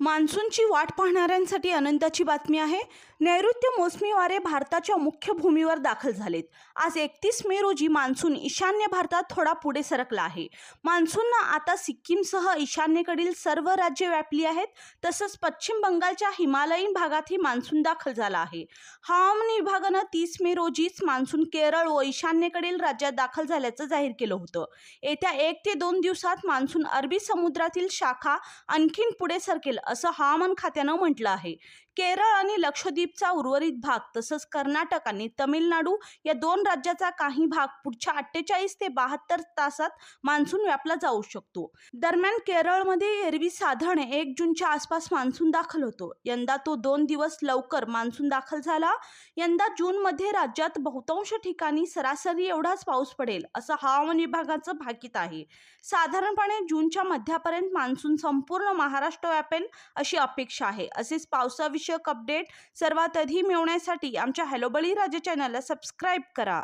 मान्सूनची वाट पाहणाऱ्यांसाठी आनंदाची बातमी आहे. नैऋत्य मोसमी वारे भारताच्या मुख्य भूमीवर दाखल झालेत. आज एकतीस मे रोजी मान्सून ईशान्य भारतात थोडा पुढे सरकला आहे. मान्सूननं आता सिक्कीमसह ईशान्येकडील सर्व राज्ये व्यापली आहेत. तसंच पश्चिम बंगालच्या हिमालयीन भागातही मान्सून दाखल झाला आहे. हवामान विभागानं तीस मे रोजीच मान्सून केरळ व ईशान्येकडील राज्यात दाखल झाल्याचं जाहीर केलं होतं. येत्या एक ते दोन दिवसात मान्सून अरबी समुद्रातील शाखा आणखीन पुढे सरकेल असं हवामान खात्यानं म्हटलं आहे. केरळ आणि लक्षद्वीपचा उर्वरित भाग तसंच कर्नाटक आणि तमिळनाडू या दोन राज्याचा काही भाग पुढच्या अठ्ठेचाळीस ते बहात्तर तासात मान्सून व्यापला जाऊ शकतो. दरम्यान केरळमध्ये एरवी साधारण एक जूनच्या आसपास मान्सून दाखल होतो. यंदा तो दोन दिवस लवकर मान्सून दाखल झाला. यंदा जूनमध्ये राज्यात बहुतांश ठिकाणी सरासरी एवढाच पाऊस पडेल असं हवामान विभागाचं भाकीत आहे. साधारणपणे जूनच्या मध्यापर्यंत मान्सून संपूर्ण महाराष्ट्र व्यापेल अशी अपेक्षा आहे. असेच पावसाविषयक अपडेट सर्वात आधी मिळवण्यासाठी आमच्या हॅलो बळीराजा चॅनलला सबस्क्राईब करा.